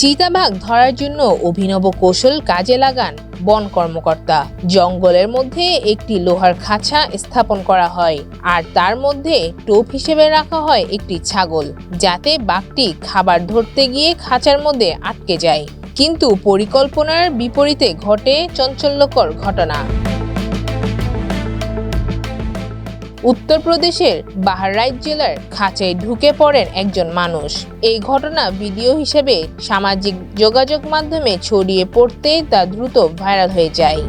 চিতাবাঘ ধরার জন্য অভিনব কৌশল কাজে লাগান বন কর্মকর্তা। জঙ্গলের মধ্যে একটি লোহার খাঁচা স্থাপন করা হয় আর তার মধ্যে টোপ হিসেবে রাখা হয় একটি ছাগল, যাতে বাঘটি খাবার ধরতে গিয়ে খাঁচার মধ্যে আটকে যায়। কিন্তু পরিকল্পনার বিপরীতে ঘটে চঞ্চল্যকর ঘটনা। উত্তরপ্রদেশের বাহারাইচ জেলার খাঁচায় ঢুকে পড়েন একজন মানুষ। এই ঘটনা ভিডিও হিসেবে সামাজিক যোগাযোগ মাধ্যমে ছড়িয়ে পড়তে তা দ্রুত ভাইরাল হয়ে যায়।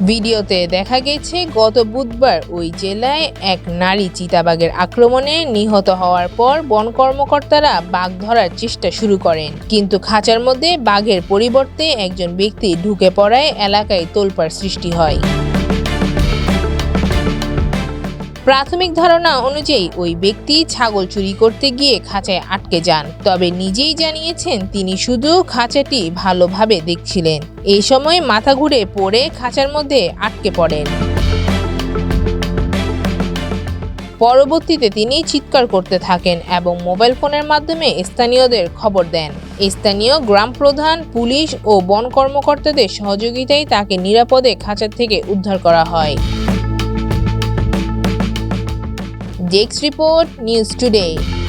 ভিডিওতে দেখা গেছে, গত বুধবার ওই জেলায় এক নারী চিতাবাঘের আক্রমণে নিহত হওয়ার পর বন কর্মকর্তারা বাঘ ধরার চেষ্টা শুরু করেন। কিন্তু খাঁচার মধ্যে বাঘের পরিবর্তে একজন ব্যক্তি ঢুকে পড়ায় এলাকায় তোলপাড় সৃষ্টি হয়। প্রাথমিক ধারণা অনুযায়ী ওই ব্যক্তি ছাগল চুরি করতে গিয়ে খাঁচায় আটকে যান। তবে নিজেই জানিয়েছেন তিনি শুধু খাঁচাটি ভালোভাবে দেখছিলেন। এই সময় মাথা ঘুরে পড়ে খাঁচার মধ্যে আটকে পড়েন। পরবর্তীতে তিনি চিৎকার করতে থাকেন এবং মোবাইল ফোনের মাধ্যমে স্থানীয়দের খবর দেন। স্থানীয় গ্রাম প্রধান, পুলিশ ও বন কর্মকর্তাদের সহযোগিতায় তাকে নিরাপদে খাঁচার থেকে উদ্ধার করা হয়। Jake's Report News Today.